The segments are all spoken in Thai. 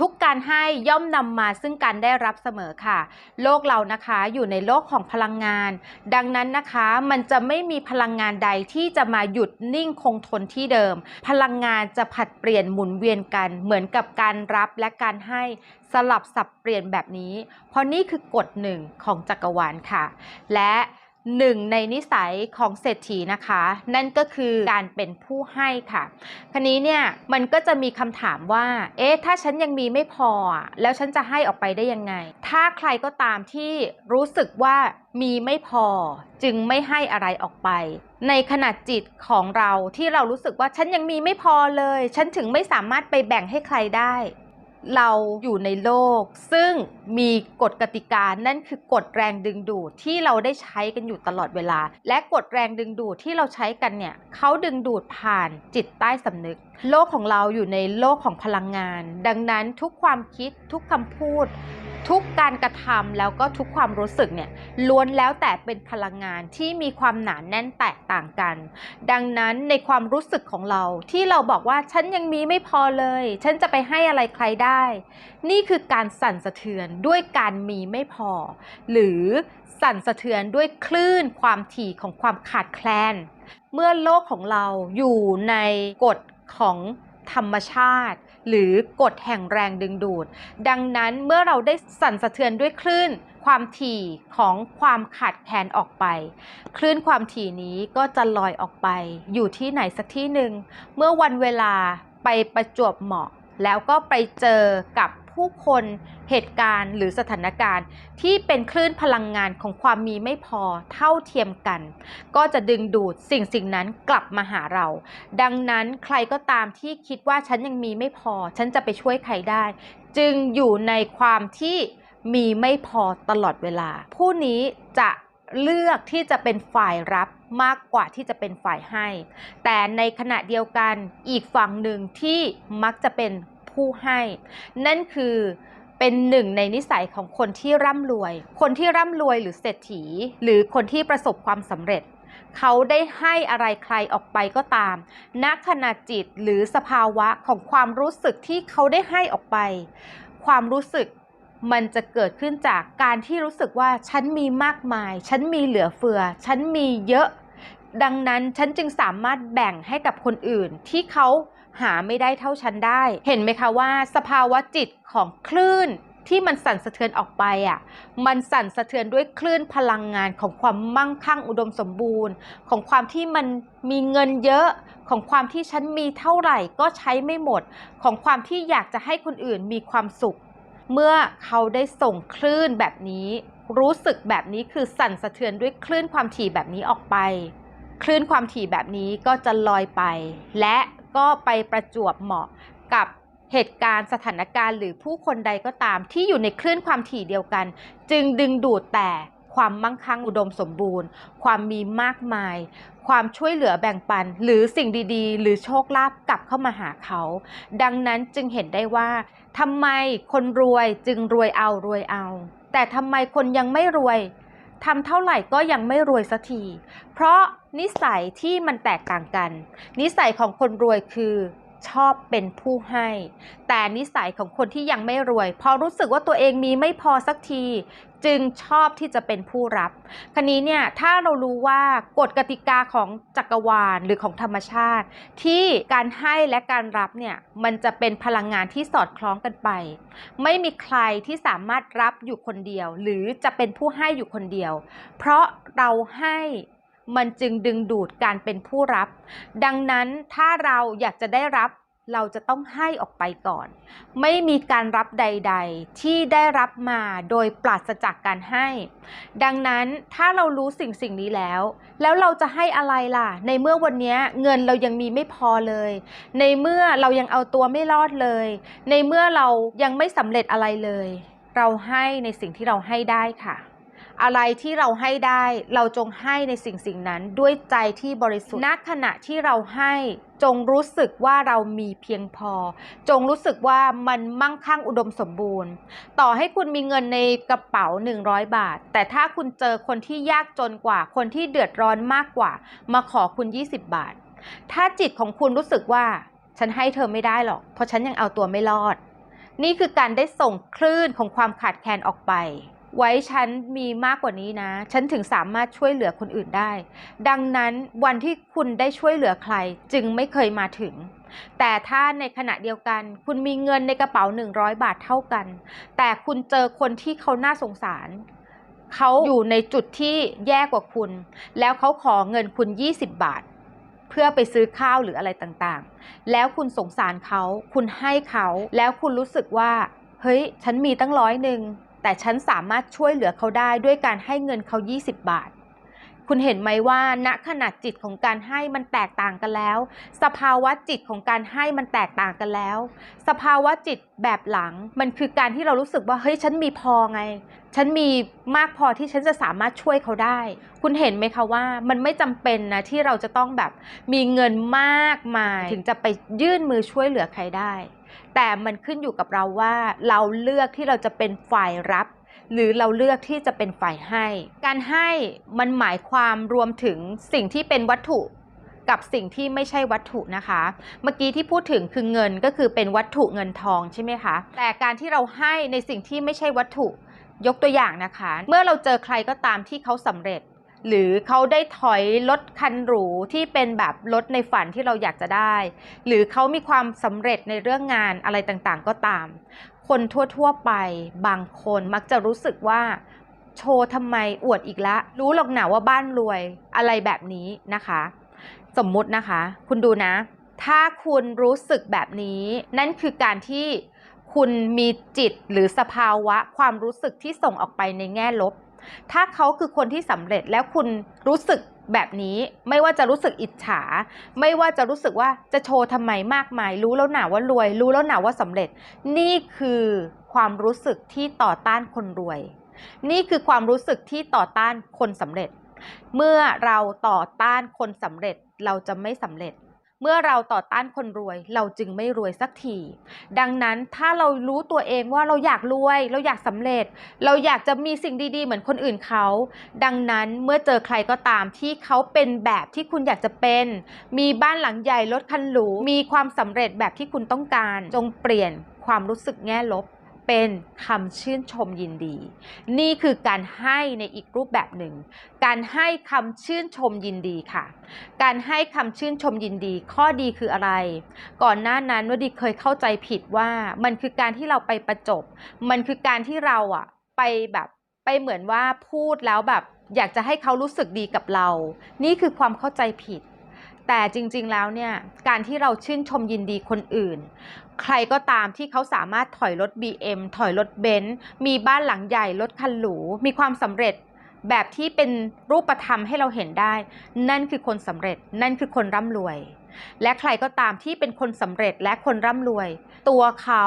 ทุกการให้ย่อมนำมาซึ่งการได้รับเสมอค่ะ โลกเรานะคะอยู่ในโลกของพลังงาน ดังนั้นนะคะมันจะไม่มีพลังงานใดที่จะมาหยุดนิ่งคงทนที่เดิม พลังงานจะผัดเปลี่ยนหมุนเวียนกัน เหมือนกับการรับและการให้สลับสับเปลี่ยนแบบนี้ เพราะนี่คือกฎหนึ่งของจักรวาลค่ะ และ หนึ่งในนิสัยของเศรษฐีนะคะ นั่นก็คือการเป็นผู้ให้ค่ะคันนี้เนี่ยมันก็จะมีคำถามว่า เอ๊ะถ้าฉันยังมีไม่พอ แล้วฉันจะให้ออกไปได้ยังไง ถ้าใครก็ตามที่รู้สึกว่ามีไม่พอ จึงไม่ให้อะไรออกไป ในขณะจิตของเราที่เรารู้สึกว่าฉันยังมีไม่พอเลย ฉันถึงไม่สามารถไปแบ่งให้ใครได้ เราอยู่ในโลก ซึ่งมีกฎกติกานั่นคือกฎแรงดึงดูดที่เราได้ใช้กันอยู่ตลอดเวลา และกฎแรงดึงดูดที่เราใช้กันเนี่ยเขาดึงดูดผ่านจิตใต้สำนึก โลกของเราอยู่ในโลกของพลังงาน ดังนั้นทุกความคิดทุกคำพูด ทุกการกระทำแล้วก็ทุกความรู้สึกเนี่ยล้วนแล้วแต่เป็นพลังงานที่มีความหนานแน่นแตกต่างกัน ดังนั้นในความรู้สึกของเราที่เราบอกว่าฉันยังมีไม่พอเลย ฉันจะไปให้อะไรใครได้ นี่คือการสั่นสะเทือนด้วยการมีไม่พอ หรือสั่นสะเทือนด้วยคลื่นความถี่ของความขาดแคลน เมื่อโลกของเราอยู่ในกฎของธรรมชาติ หรือกฎแห่งแรงดึงดูด ดังนั้นเมื่อเราได้สั่นสะเทือนด้วยคลื่น ความถี่ของความขาดแคลนออกไป คลื่นความถี่นี้ก็จะลอยออกไป อยู่ที่ไหนสักที่หนึ่ง เมื่อวันเวลาไปประจวบเหมาะ แล้วก็ไปเจอกับ ผู้คนเหตุการณ์หรือสถานการณ์ ที่เป็นคลื่นพลังงานของความมีไม่พอเท่าเทียมกัน ก็จะดึงดูดสิ่งสิ่งนั้นกลับมาหาเรา ดังนั้นใครก็ตามที่คิดว่าฉันยังมีไม่พอ ฉันจะไปช่วยใครได้ จึงอยู่ในความที่มีไม่พอตลอดเวลา ผู้นี้จะเลือกที่จะเป็นฝ่ายรับมากกว่าที่จะเป็นฝ่ายให้ แต่ในขณะเดียวกันอีกฝั่งหนึ่งที่มักจะเป็น ผู้ให้ นั่นคือเป็นหนึ่งในนิสัยของคนที่ร่ำรวย คนที่ร่ำรวยหรือเศรษฐี หรือคนที่ประสบความสำเร็จ เขาได้ให้อะไรใครออกไปก็ตามณขณะจิตหรือสภาวะของความรู้สึกที่เขาได้ให้ออกไป ความรู้สึกมันจะเกิดขึ้นจากการที่รู้สึกว่าฉันมีมากมาย ฉันมีเหลือเฟือ ฉันมีเยอะ ดังนั้นฉันจึงสามารถแบ่งให้กับคนอื่นที่เขา หาไม่ได้เท่าฉันได้ เห็นไหมคะว่า สภาวะจิตของคลื่นที่มันสั่นสะเทือนออกไปอะ มันสั่นสะเทือนด้วยคลื่นพลังงานของความมั่งคั่งอุดมสมบูรณ์ ของความที่มันมีเงินเยอะ ของความที่ฉันมีเท่าไหร่ก็ใช้ไม่หมด ของความที่อยากจะให้คนอื่นมีความสุข เมื่อเขาได้ส่งคลื่นแบบนี้ รู้สึกแบบนี้คือสั่นสะเทือนด้วยคลื่นความถี่แบบนี้ออกไป คลื่นความถี่แบบนี้ก็จะลอยไป และ ก็ไปประจวบเหมาะกับเหตุการณ์สถานการณ์หรือผู้คนใดก็ตามที่อยู่ในคลื่นความถี่เดียวกัน จึงดึงดูดแต่ความมั่งคั่งอุดมสมบูรณ์ ความมีมากมาย ความช่วยเหลือแบ่งปัน หรือสิ่งดีๆ หรือโชคลาภกลับเข้ามาหาเขา ดังนั้นจึงเห็นได้ว่าทำไมคนรวยจึงรวยเอารวยเอา แต่ทำไมคนยังไม่รวยทำเท่าไหร่ก็ยังไม่รวยสักที เพราะ นิสัยที่มันแตกต่างกัน นิสัยของคนรวยคือชอบเป็นผู้ให้ แต่นิสัยของคนที่ยังไม่รวย พอรู้สึกว่าตัวเองมีไม่พอสักที จึงชอบที่จะเป็นผู้รับคราวนี้เนี่ยถ้าเรารู้ว่ากฎกติกาของจักรวาลหรือของธรรมชาติ ที่การให้และการรับเนี่ยมันจะเป็นพลังงานที่สอดคล้องกันไป ไม่มีใครที่สามารถรับอยู่คนเดียว หรือจะเป็นผู้ให้อยู่คนเดียว เพราะเราให้ มันจึงดึงดูดการเป็นผู้รับ ดังนั้นถ้าเราอยากจะได้รับเราจะต้องให้ออกไปก่อน ไม่มีการรับใด ๆ ที่ได้รับมาโดยปราศจากการให้ ดังนั้นถ้าเรารู้สิ่งสิ่งนี้แล้ว แล้วเราจะให้อะไรล่ะ ในเมื่อวันนี้เงินเรายังมีไม่พอเลย ในเมื่อเรายังเอาตัวไม่รอดเลย ในเมื่อเรายังไม่สำเร็จอะไรเลย เราให้ในสิ่งที่เราให้ได้ค่ะ อะไรที่เราให้ได้เราจงให้ในสิ่งสิ่งนั้นด้วยใจที่บริสุทธิ์ณขณะที่เราให้จงรู้สึกว่าเรามีเพียงพอ จงรู้สึกว่ามันมั่งคั่งอุดมสมบูรณ์ ต่อให้คุณมีเงินในกระเป๋า 100 บาท แต่ถ้าคุณเจอคนที่ยากจนกว่า คนที่เดือดร้อนมากกว่า มาขอคุณ 20 บาท ถ้าจิตของคุณรู้สึกว่า ฉันให้เธอไม่ได้หรอก เพราะฉันยังเอาตัวไม่รอด นี่คือการได้ส่งคลื่นของความขาดแคลนออกไป ไว้ฉันมีมากกว่านี้นะ ฉันถึงสามารถช่วยเหลือคนอื่นได้ ดังนั้นวันที่คุณได้ช่วยเหลือใครจึงไม่เคยมาถึง แต่ถ้าในขณะเดียวกัน คุณมีเงินในกระเป๋า 100 บาทเท่ากัน แต่คุณเจอคนที่เขาน่าสงสาร เขาอยู่ในจุดที่แย่กว่าคุณ แล้วเขาขอเงินคุณ 20 บาท เพื่อไปซื้อข้าวหรืออะไรต่างๆ แล้วคุณสงสารเขา คุณให้เขา แล้วคุณรู้สึกว่า เฮ้ย ฉันมีตั้งร้อยหนึ่ง แต่ฉันสามารถช่วยเหลือเขาได้ด้วยการให้เงินเขา 20 บาท คุณเห็นไหมว่าณขนาดจิตของการให้มันแตกต่างกันแล้ว สภาวะจิตของการให้มันแตกต่างกันแล้ว สภาวะจิตแบบหลัง มันคือการที่เรารู้สึกว่าเฮ้ยฉันมีพอไง ฉันมีมากพอที่ฉันจะสามารถช่วยเขาได้ คุณเห็นไหมคะว่ามันไม่จำเป็นนะที่เราจะต้องแบบมีเงินมากมาย ถึงจะไปยื่นมือช่วยเหลือใครได้ แต่มันขึ้นอยู่กับเราว่าเราเลือกที่เราจะเป็นฝ่ายรับ หรือเราเลือกที่จะเป็นฝ่ายให้ การให้มันหมายความรวมถึงสิ่งที่เป็นวัตถุกับสิ่งที่ไม่ใช่วัตถุนะคะ เมื่อกี้ที่พูดถึงคือเงินก็คือเป็นวัตถุเงินทองใช่ไหมคะ แต่การที่เราให้ในสิ่งที่ไม่ใช่วัตถุ ยกตัวอย่างนะคะ เมื่อเราเจอใครก็ตามที่เขาสำเร็จ หรือเขาได้ถอยรถคันหรูที่เป็นแบบรถในฝันที่เราอยากจะได้ หรือเขามีความสำเร็จในเรื่องงานอะไรต่างๆ ก็ตาม คนทั่วๆไปบางคนมักจะรู้สึกว่าโชว์ทำไมอวดอีกละรู้หรอกหนาว่าบ้านรวยอะไรแบบนี้นะคะ สมมุตินะคะ คุณดูนะ ถ้าคุณรู้สึกแบบนี้ นั่นคือการที่คุณมีจิตหรือสภาวะความรู้สึกที่ส่งออกไปในแง่ลบ ถ้าเขาคือคนที่สำเร็จแล้วคุณรู้สึกแบบนี้ไม่ว่าจะรู้สึกอิจฉา ไม่ว่าจะรู้สึกว่าจะโชว์ทำไมมากมาย รู้แล้วหนาว่ารวย รู้แล้วหนาว่าสำเร็จ นี่คือความรู้สึกที่ต่อต้านคนรวย นี่คือความรู้สึกที่ต่อต้านคนสำเร็จ เมื่อเราต่อต้านคนสำเร็จเราจะไม่สำเร็จ เมื่อเราต่อต้านคนรวย เราจึงไม่รวยสักที ดังนั้นถ้าเรารู้ตัวเองว่าเราอยากรวย เราอยากสำเร็จ เราอยากจะมีสิ่งดีๆ เหมือนคนอื่นเขา ดังนั้นเมื่อเจอใครก็ตามที่เขาเป็นแบบที่คุณอยากจะเป็น มีบ้านหลังใหญ่รถคันหรู มีความสำเร็จแบบที่คุณต้องการ จงเปลี่ยนความรู้สึกแง่ลบ เป็นคำชื่นชมยินดี นี่คือการให้ในอีกรูปแบบหนึ่ง การให้คำชื่นชมยินดีค่ะ การให้คำชื่นชมยินดี ข้อดีคืออะไร ก่อนหน้านั้นวดีเคยเข้าใจผิดว่า มันคือการที่เราไปประจบ มันคือการที่เราอะไปแบบไปเหมือนว่าพูดแล้วแบบ อยากจะให้เขารู้สึกดีกับเรา นี่คือความเข้าใจผิด แต่จริงๆแล้วเนี่ยการที่เราชื่นชมยินดีคนอื่น ใครก็ตามที่เขาสามารถถอยรถ BM ถอยรถเบนซ์มีบ้านหลังใหญ่รถคันหรู มีความสำเร็จแบบที่เป็นรูปธรรมให้เราเห็นได้ นั่นคือคนสำเร็จ นั่นคือคนร่ำรวย และใครก็ตามที่เป็นคนสำเร็จและคนร่ำรวย ตัวเขา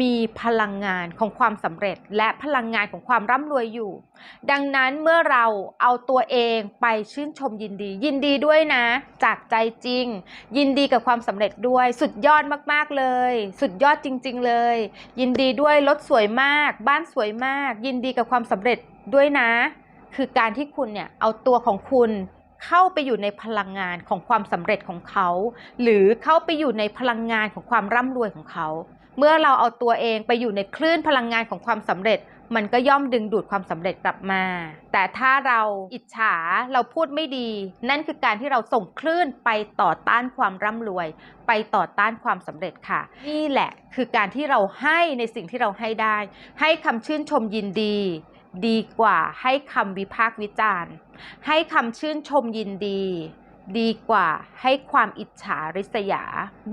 มีพลังงานของความสำเร็จและพลังงานของความร่ำรวยอยู่ ดังนั้นเมื่อเราเอาตัวเองไปชื่นชมยินดี ยินดีด้วยนะ จากใจจริง ยินดีกับความสำเร็จด้วย สุดยอดมากๆเลย สุดยอดจริง ๆ เลย ยินดีด้วยรถสวยมาก บ้านสวยมาก ยินดีกับความสำเร็จด้วยนะ คือการที่คุณเนี่ยเอาตัวของคุณเข้าไปอยู่ในพลังงานของความสำเร็จของเขา หรือเข้าไปอยู่ในพลังงานของความร่ำรวยของเขา เมื่อเราเอาตัวเองไปอยู่ในคลื่นพลังงานของความสำเร็จ มันก็ย่อมดึงดูดความสำเร็จกลับมา แต่ถ้าเราอิจฉาเราพูดไม่ดี นั่นคือการที่เราส่งคลื่นไปต่อต้านความร่ำรวย ไปต่อต้านความสำเร็จค่ะ นี่แหละคือการที่เราให้ในสิ่งที่เราให้ได้ ให้คำชื่นชมยินดี ดีกว่าให้คำวิพากษ์วิจารณ์ ให้คำชื่นชมยินดี ดีกว่าให้ความอิจฉาริษยา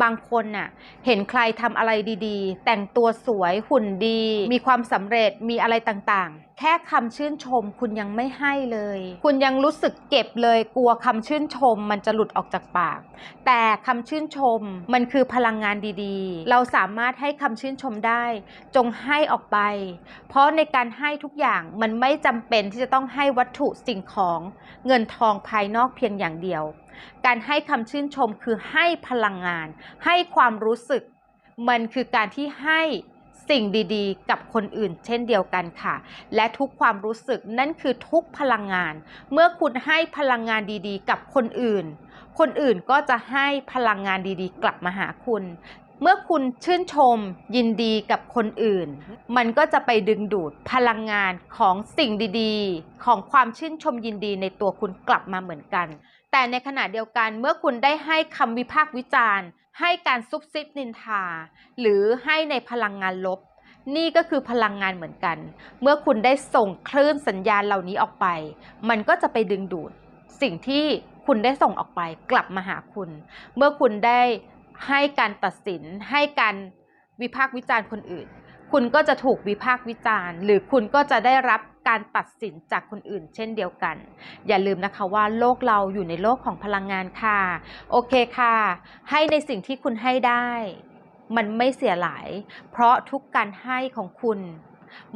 บางคนน่ะเห็นใครทำอะไรดีๆ แต่งตัวสวยหุ่นดี มีความสำเร็จมีอะไรต่างๆ แค่คำชื่นชมคุณยังไม่ให้เลย คุณยังรู้สึกเก็บเลยกลัวคำชื่นชมมันจะหลุดออกจากปาก แต่คำชื่นชมมันคือพลังงานดีๆ เราสามารถให้คำชื่นชมได้ จงให้ออกไป เพราะในการให้ทุกอย่างมันไม่จำเป็นที่จะต้องให้วัตถุสิ่งของ เงินทองภายนอกเพียงอย่างเดียว การให้คำชื่นชมคือให้พลังงาน ให้ความรู้สึก มันคือการที่ให้สิ่งดีๆ กับคนอื่น เช่นเดียวกันค่ะ และทุกความรู้สึกนั่นคือทุกพลังงาน เมื่อคุณให้พลังงานดีๆ กับคนอื่น คนอื่นก็จะให้พลังงานดีๆ กลับมาหาคุณ เมื่อคุณชื่นชม ยินดีกับคนอื่น มันก็จะไปดึงดูดพลังงานของสิ่งดีๆ ของความชื่นชมยินดีในตัวคุณกลับมาเหมือนกัน แต่ในขณะเดียวกันเมื่อคุณได้ให้คำวิพากษ์วิจารณ์ ให้การซุบซิบนินทา หรือให้ในพลังงานลบ นี่ก็คือพลังงานเหมือนกัน เมื่อคุณได้ส่งคลื่นสัญญาณเหล่านี้ออกไป มันก็จะไปดึงดูด สิ่งที่คุณได้ส่งออกไปกลับมาหาคุณ เมื่อคุณได้ให้การตัดสิน ให้การวิพากษ์วิจารณ์คนอื่น คุณก็จะถูกวิพากษ์วิจารณ์ หรือคุณก็จะได้รับ การตัดสินจากคนอื่น เช่นเดียวกัน อย่าลืมนะคะว่าโลกเราอยู่ในโลกของพลังงานค่ะ โอเคค่ะ ให้ในสิ่งที่คุณให้ได้ มันไม่เสียหลาย เพราะทุกการให้ของคุณ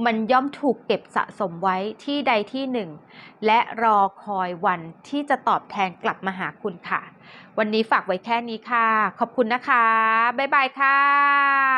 มันย่อมถูกเก็บสะสมไว้ที่ใดที่หนึ่ง และรอคอยวันที่จะตอบแทนกลับมาหาคุณค่ะ วันนี้ฝากไว้แค่นี้ค่ะ ขอบคุณนะคะ บ๊ายบายค่ะ